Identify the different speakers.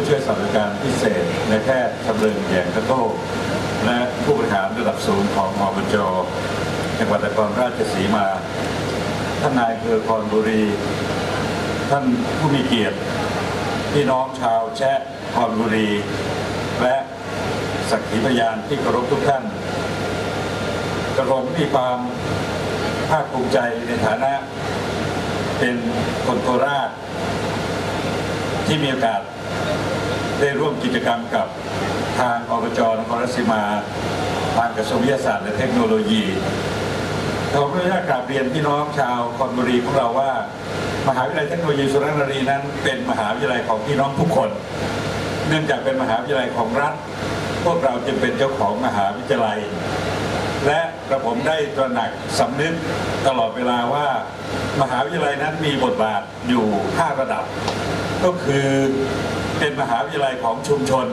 Speaker 1: ผู้ช่วยศาสตราจารย์พิเศษในแพทย์ชำเริงแยงกระโต้และผู้บริหารระดับสูงของอบจจังหวัดนครราชสีมา ท่านนายอำเภอคอนบุรี ท่านผู้มีเกียรติพี่น้องชาวแชะคอนบุรี และสักขีพยานที่เคารพทุกท่าน กระผมมีความภาคภูมิใจในฐานะ เป็นคนโคราชที่มีโอกาส ได้ร่วมกิจกรรมกับทางอบจนครราชสีมาทางกระทรวงวิทยาศาสตร์และเทคโนโลยีเราเพื่อจะกราบเรียนพี่น้องชาวคอนบุรีของเราว่า มหาวิทยาลัยเทคโนโลยีสุรนารีนั้นเป็นมหาวิทยาลัยของพี่น้องทุกคน เนื่องจากเป็นมหาวิทยาลัยของรัฐ พวกเราจึงเป็นเจ้าของมหาวิทยาลัย และกระผมได้ตระหนักสำนึกตลอดเวลาว่า มหาวิทยาลัยนั้นมีบทบาทอยู่ 5 ระดับ ก็คือ เป็นมหาวิทยาลัยของชุมชน